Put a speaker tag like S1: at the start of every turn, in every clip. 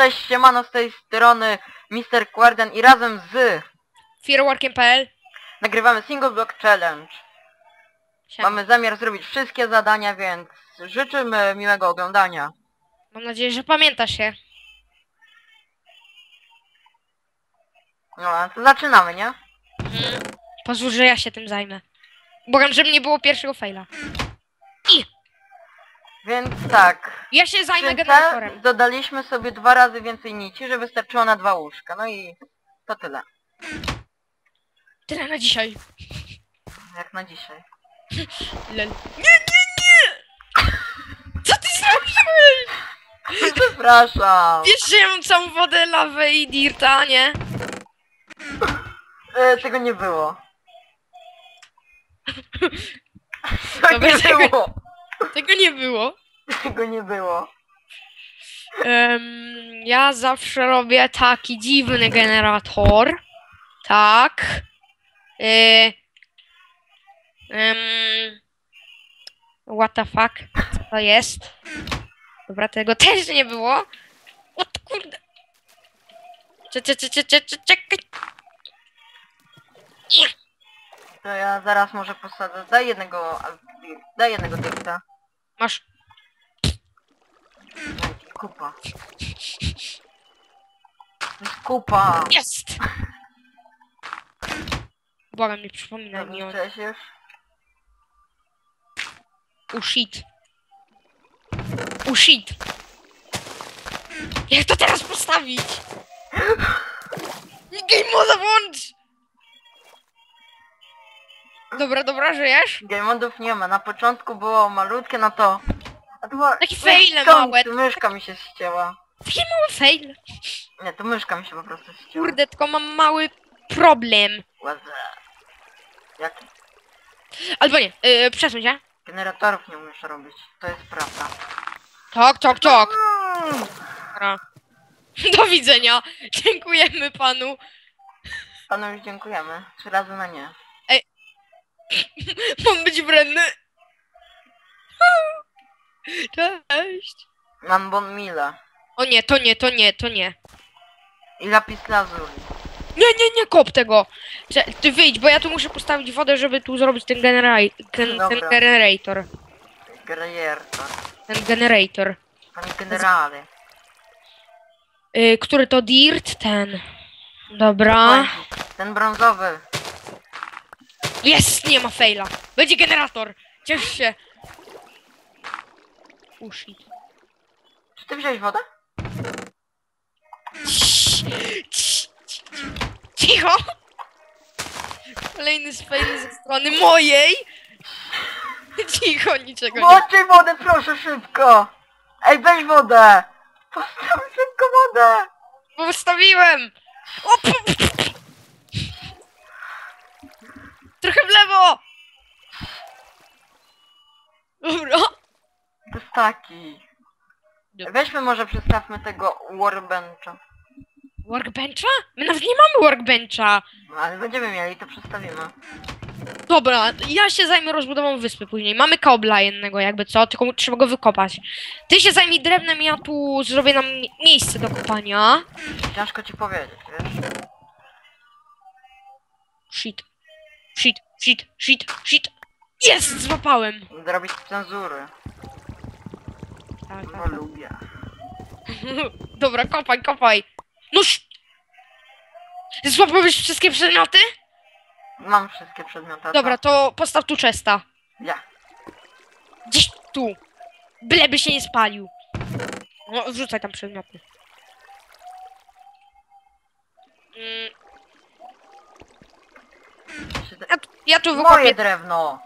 S1: Cześć, siemano z tej strony Mr. Quarden i razem z
S2: Fireworkiem.pl
S1: nagrywamy Single Block Challenge.
S2: Siema.
S1: Mamy zamiar zrobić wszystkie zadania, więc życzymy miłego oglądania.
S2: Mam nadzieję, że pamiętasz się.
S1: No, a to zaczynamy, nie?
S2: Mhm. Pozwól, że ja się tym zajmę. Błagam, żeby nie było pierwszego faila.
S1: Więc tak.
S2: Ja się zajmę
S1: skrzynce
S2: generatorem.
S1: dodaliśmy sobie dwa razy więcej nici, że wystarczyło na dwa łóżka. No i to tyle.
S2: Tyle na dzisiaj.
S1: Jak na dzisiaj.
S2: Lel. Nie, nie, nie! Co ty zrobiłeś?
S1: Przepraszam.
S2: Wiesz, że ja mam całą wodę, lawę i dirta, nie?
S1: E, tego nie było. Tak
S2: Dobra,
S1: nie
S2: tego-
S1: było.
S2: Tego nie było.
S1: Tego nie było.
S2: Em, ja zawsze robię taki dziwny generator. Tak. Y, em, what the fuck? Co to jest? Dobra, tego też nie było. O kurde. Cze- cze- cze- cze- cze- cze- Czekaj.
S1: To ja zaraz może posadzę. Daj jednego... Daj jednego dykta.
S2: Masz.
S1: Kupa. Kupa.
S2: Jest! Błagam, nie przypominaj mi o...
S1: Już.
S2: U shit. Shit. Jak to teraz postawić? Game moda włącz! Dobra, dobra, żyjesz?
S1: Gamondów nie ma. Na początku było malutkie, no to... A to była...
S2: Takie fejle
S1: Skąd
S2: małe.
S1: Tu myszka mi się ścięła.
S2: Taki mały fail.
S1: Nie, to myszka mi się po prostu ścięła.
S2: Kurde, tylko mam mały problem.
S1: Ładne. Jak
S2: Albo nie, yy, przesuń się.
S1: generatorów nie umiesz robić. To jest prawda.
S2: Tok.
S1: Mm.
S2: Dobra. Do widzenia. Dziękujemy panu.
S1: Panu już dziękujemy. Trzy razy na nie.
S2: Mam być wredny. Cześć.
S1: Mam bon mile.
S2: O nie, to nie, to nie, to nie.
S1: I lapis lazuli.
S2: Nie, nie, nie kop tego. Cze- Ty wyjdź, bo ja tu muszę postawić wodę, żeby tu zrobić ten, generaj, ten, ten
S1: Dobra.
S2: generator.
S1: Grejerto.
S2: Ten generator.
S1: Panie generale.
S2: Y, który to dirt? Ten. Dobra.
S1: Ten brązowy.
S2: Jest, nie ma faila. Będzie generator. Ciesz się. Ushit.
S1: Czy ty wziąłeś wodę?
S2: Cicho! Kolejny fail ze strony mojej! Cicho, niczego nie...
S1: Włączaj wodę, proszę, szybko! Ej, weź wodę! Postaw szybko wodę!
S2: Postawiłem! O, Trochę w lewo! Dobra.
S1: To jest taki. Weźmy może przestawmy tego workbencha.
S2: Workbencha? My nawet nie mamy workbencha!
S1: No, ale będziemy mieli, to przestawimy.
S2: Dobra, ja się zajmę rozbudową wyspy później. Mamy kobla jednego jakby co, tylko trzeba go wykopać. Ty się zajmij drewnem, ja tu zrobię nam mie- miejsce do kopania.
S1: Ciężko ci powiedzieć, wiesz?
S2: Shit. Shit, shit, shit, shit. Jest! Złapałem!
S1: Zrobić cenzury,
S2: Tak,
S1: bo
S2: tak.
S1: lubię.
S2: Dobra, kopaj, kopaj. Noż! Złapałeś wszystkie przedmioty?
S1: Mam wszystkie przedmioty. a
S2: Dobra, to postaw tu chesta.
S1: co? Ja.
S2: Gdzieś tu. Byleby się nie spalił. No, wrzucaj tam przedmioty. Mm, ja, tu- ja tu
S1: Moje
S2: wykopię.
S1: drewno!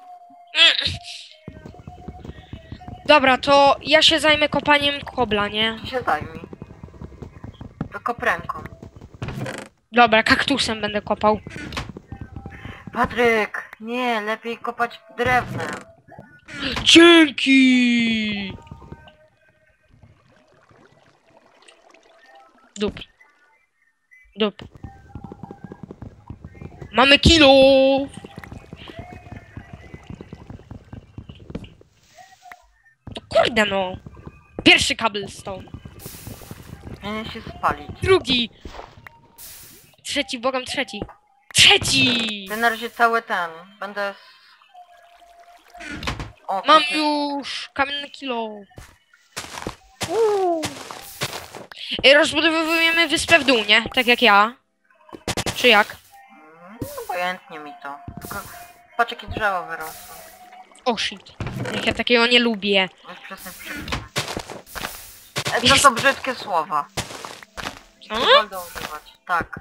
S2: Dobra, to ja się zajmę kopaniem kobla, nie?
S1: Ty się zajmij. To kopręką.
S2: Dobra, kaktusem będę kopał.
S1: Patryk! Nie, lepiej kopać drewnem.
S2: Dzięki! Dup. Dup. Mamy kilo! To kurde no! Pierwszy cobblestone.
S1: Powinien się spalić.
S2: Drugi! Trzeci, bogam trzeci. Trzeci!
S1: Ty na razie cały ten. Będę... O,
S2: Mam już kamienny kilo. Uuu. Ej, Rozbudowujemy wyspę w dół, nie? Tak jak ja. Czy jak?
S1: Obojętnie mi to. Tylko patrz jakie drzewo wyrosło.
S2: O shit. Ja takiego nie lubię.
S1: Weź przestań przeklinać. E, To są brzydkie słowa.
S2: Co?
S1: Nie będę używać. Tak.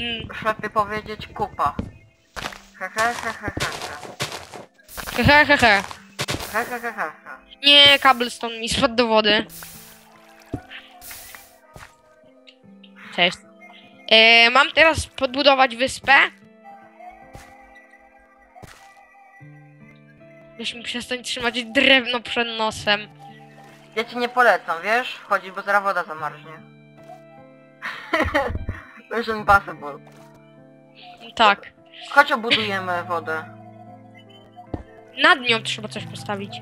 S2: Mm,
S1: Już lepiej powiedzieć kupa. He he he he he. He,
S2: he, he, he. He
S1: he he he he.
S2: Nie, cobblestone mi spadł do wody. Cześć. E, mam teraz podbudować wyspę. Weź mi przestań trzymać drewno przed nosem.
S1: Ja ci nie polecam, wiesz? Wchodzić, bo zaraz woda zamarznie. Mission impossible.
S2: Tak.
S1: Chodź obudujemy wodę.
S2: Nad nią trzeba coś postawić.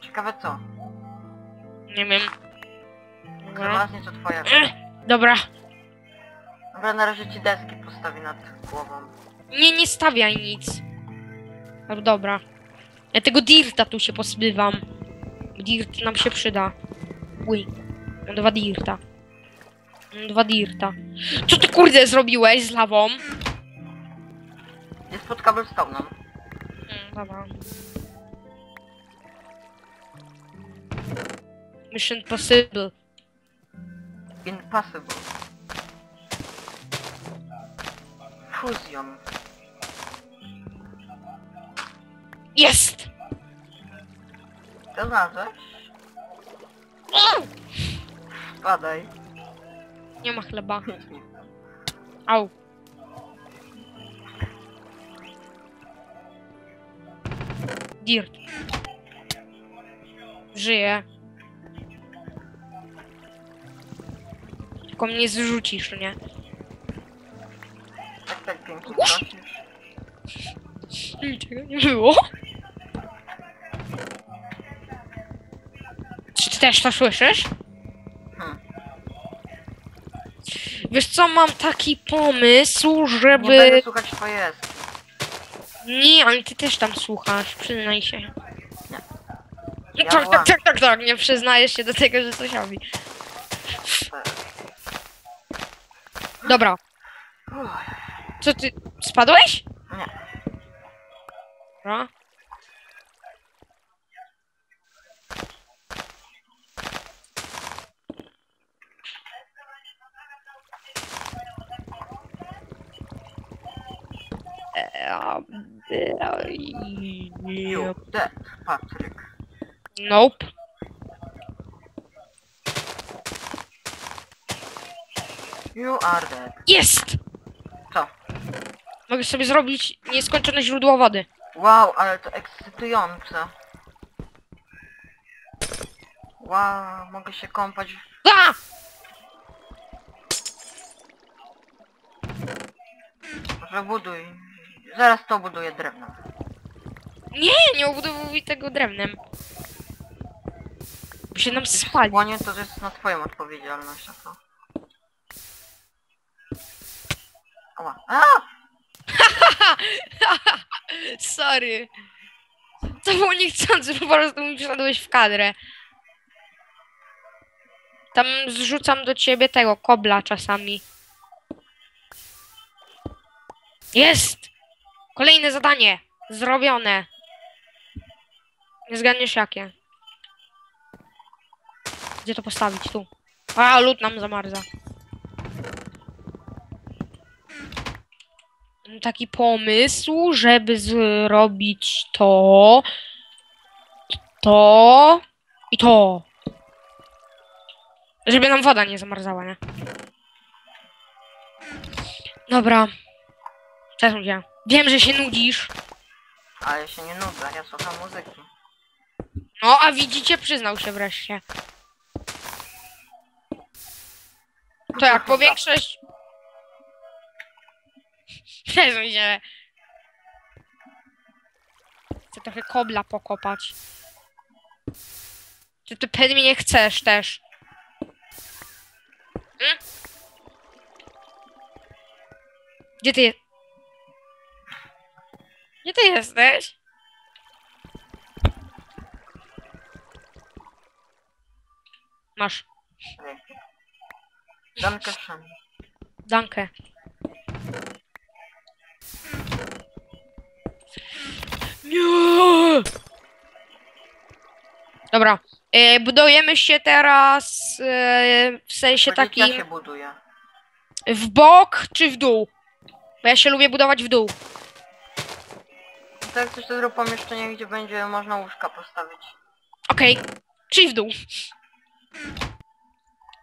S1: Ciekawe co?
S2: Nie wiem.
S1: Królaznie to twoja.
S2: Dobra.
S1: Dobra, na razie ci deski postawi nad głową.
S2: Nie, nie stawiaj nic. No dobra. Ja tego dirta tu się pozbywam. Dirt nam się przyda. Uj. Mam dwa dirta. Mam dwa dirta. Co ty kurde zrobiłeś z lawą?
S1: Jest pod cobblestone'em.
S2: Mm, dobra. Mission possible.
S1: Impossible. Fusion.
S2: Jest!
S1: To znalazłeś? Spadaj.
S2: Nie ma chleba. Au. Dirt. Żyje. Tylko mnie zrzucisz, nie?
S1: Tak, tak pięknie prosisz.
S2: Niczego nie było. Czy ty też to słyszysz?
S1: Hmm.
S2: Wiesz co, mam taki pomysł,
S1: Nie
S2: żeby...
S1: będę słuchać twoje jest.
S2: Nie, ale ty też tam słuchasz, przyznaj się.
S1: Nie.
S2: No
S1: Ja
S2: tak,
S1: byłam.
S2: tak, tak, tak, tak, nie przyznajesz się do tego, że coś robi. Dobra, co ty, spadłeś?
S1: Nie.
S2: Dobra.
S1: You dead.
S2: Nope.
S1: You are dead.
S2: Jest!
S1: Co?
S2: Mogę sobie zrobić nieskończone źródło wody.
S1: Wow, ale to ekscytujące. Wow, mogę się kąpać w...
S2: A!
S1: Może buduj. Zaraz to buduję drewno.
S2: Nie, nie obudowuj tego drewnem. Bo się nam spali.
S1: Słonie to jest na twoją odpowiedzialność, a co? Ała.
S2: Sorry. To było niechcący, po prostu mi wszedłeś w kadrę. Tam zrzucam do ciebie tego kobla czasami. Jest! Kolejne zadanie. Zrobione. Nie zgadniesz jakie. Gdzie to postawić? Tu. A, lód nam zamarza. Taki pomysł, żeby zrobić to, to i to. Żeby nam woda nie zamarzała, nie? Dobra. Przesuń się. Wiem, że się nudzisz.
S1: Ale ja się nie nudzę, ja słucham muzyki.
S2: No, a widzicie, przyznał się wreszcie. To jak powiększość... Przesuń się. Chcę trochę kobla pokopać. Ty, ty pewnie nie chcesz też. Hmm? Gdzie ty jest? Gdzie ty jesteś? Masz.
S1: Dankę.
S2: Dankę. Nie! Dobra. E, budujemy się teraz e, w sensie
S1: Jak
S2: takim
S1: się buduje?
S2: w bok czy w dół? Bo ja się lubię budować w dół.
S1: To jak coś to zrób pomieszczenie, gdzie będzie można łóżka postawić.
S2: Okej. Czyli w dół.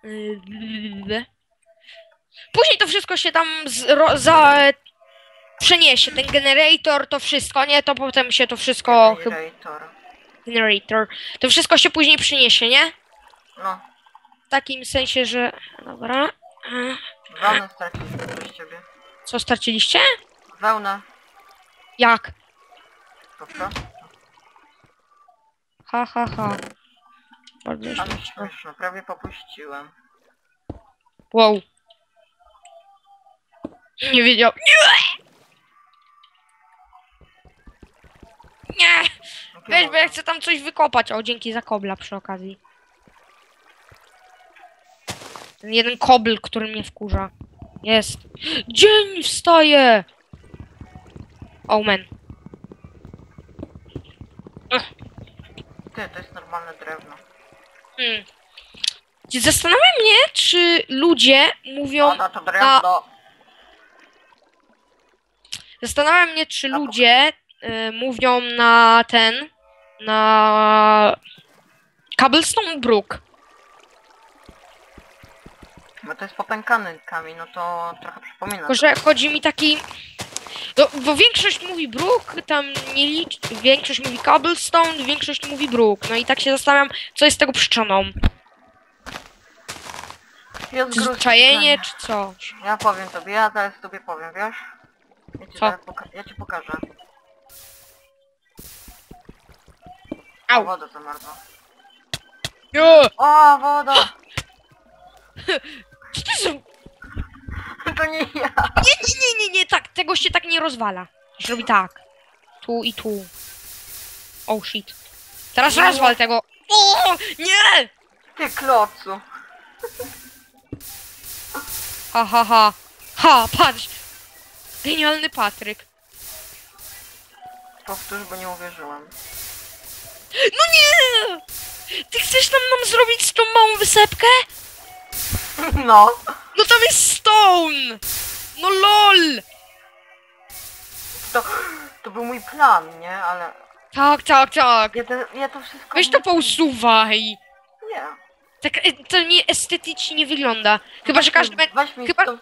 S2: Yy, Później to wszystko się tam za, przeniesie. Ten generator, to wszystko, nie? To potem się to wszystko... chyba-
S1: Generator.
S2: Generator. To wszystko się później przyniesie, nie?
S1: No.
S2: W takim sensie, że... Dobra.
S1: Wełnę straciliśmy przez ciebie.
S2: Co straciliście?
S1: Wełnę.
S2: Jak?
S1: Po prostu.
S2: Ha, ha, ha. Bardzo
S1: Ale
S2: śmieszne.
S1: prawie popuściłem.
S2: Wow. Nie wiedział. Nie! Nie!
S1: Jakie
S2: Weź, bo ja chcę tam coś wykopać. O, dzięki za kobla przy okazji. Ten jeden kobl, który mnie wkurza. Jest. Dzień wstaje! Oh man.
S1: Ty, to jest normalne drewno.
S2: Hmm. Zastanawiam mnie, czy ludzie mówią...
S1: O, no to drewno.
S2: Zastanawiam mnie, czy
S1: A
S2: ludzie mówią na ten, na Cobblestone Brook.
S1: Bo to jest popękany kamień, no to trochę przypomina.
S2: Tylko, że chodzi mi taki... No, bo większość mówi Brook, tam nie licz... Większość mówi Cobblestone, większość mówi Brook. No i tak się zastanawiam, co jest tego przyczyną.
S1: Jest
S2: Zwyczajenie czy coś?
S1: Ja powiem tobie, ja zaraz tobie powiem, wiesz? Ja ci,
S2: Co?
S1: poka- ja ci pokażę. O,
S2: Au.
S1: woda zamarzła.
S2: Jo!
S1: O, woda!
S2: Co to są...
S1: To nie ja!
S2: Nie, nie, nie, nie, nie, tak, tego się tak nie rozwala. To się robi tak. Tu i tu. Oh shit. Teraz
S1: Nie.
S2: rozwal tego. O, nie!
S1: Ty klocu!
S2: Ha, ha, ha. Ha, patrz. Genialny Patryk.
S1: Powtórz, bo nie uwierzyłem.
S2: No nie! Ty chcesz nam, nam zrobić tą małą wysepkę?
S1: No!
S2: No tam jest stone! No lol!
S1: To, to był mój plan, nie? Ale
S2: Tak, tak, tak.
S1: ja to, ja to wszystko...
S2: Weź to pousuwaj.
S1: Nie.
S2: Tak e, to nie estetycznie nie wygląda. Chyba, że każdy.
S1: Weź mi
S2: chyba-
S1: stąd...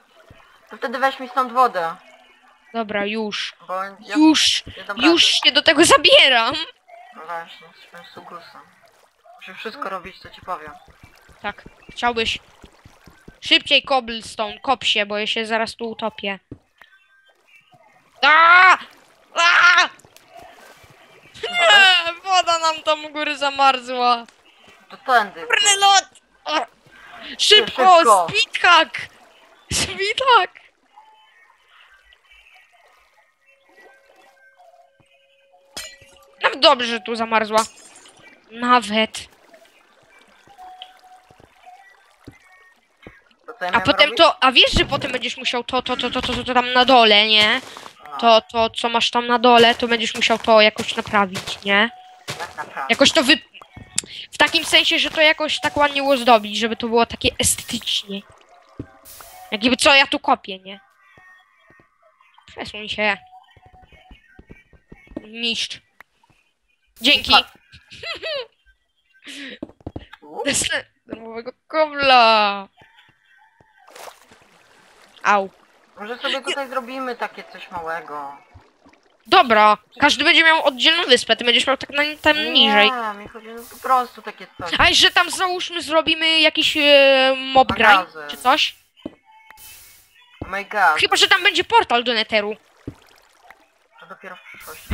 S1: To wtedy weź mi stąd wodę.
S2: Dobra, już.
S1: Ja,
S2: Już,
S1: ja
S2: już się do tego zabieram.
S1: No właśnie, jestem sugusem. Muszę wszystko robić, co ci powiem.
S2: Tak, chciałbyś. Szybciej cobblestone, kop się, bo ja się zaraz tu utopię. Aaaa! Aaaa! Nie, woda nam tam u góry zamarzła.
S1: To tędy.
S2: Brny lot! O! Szybko,
S1: Szybko.
S2: speedhack! Speedhack! Nawet dobrze, że tu zamarzła. Nawet.
S1: To
S2: A potem
S1: robić?
S2: to, a wiesz, że potem będziesz musiał to, to, to, to, to, to tam na dole, nie? To, to, co masz tam na dole, to będziesz musiał to jakoś naprawić, nie?
S1: Tak naprawdę.
S2: Jakoś to wy... W takim sensie, że to jakoś tak ładnie ozdobić, żeby to było takie estetycznie. Jakby co ja tu kopię, nie? Przesuń się. Mistrz. Dzięki. Dostanę darmowego kobla. Au.
S1: Może sobie tutaj zrobimy takie coś małego.
S2: Dobra, każdy będzie miał oddzielną wyspę, ty będziesz miał tak na, tam niżej.
S1: Nie, mi chodzi no po prostu takie coś.
S2: A że tam załóżmy zrobimy jakiś e, mob grind,
S1: Magazyn.
S2: czy coś?
S1: Oh my god,
S2: Chyba, że tam będzie portal do Netheru.
S1: to dopiero w przyszłości.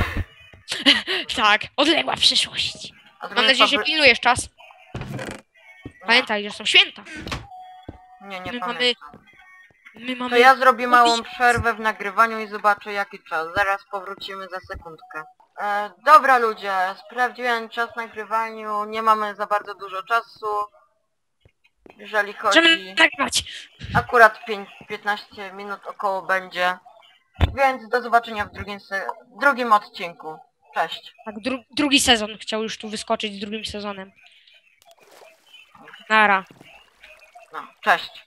S2: Tak, odległa przyszłość. Mam nadzieję, że pilnujesz czas. Pamiętaj, że są święta.
S1: Nie, nie
S2: My mamy-
S1: pamiętam.
S2: My mamy...
S1: To ja zrobię małą przerwę w nagrywaniu i zobaczę jaki czas. Zaraz powrócimy za sekundkę. E, dobra ludzie, sprawdziłem czas nagrywaniu, nie mamy za bardzo dużo czasu. Jeżeli
S2: Możemy
S1: chodzi...
S2: nagrywać.
S1: Akurat 5, 15 minut około będzie. Więc do zobaczenia w drugim, drugim odcinku. Cześć.
S2: Tak, dru drugi sezon chciał już tu wyskoczyć z drugim sezonem. Nara.
S1: No, cześć.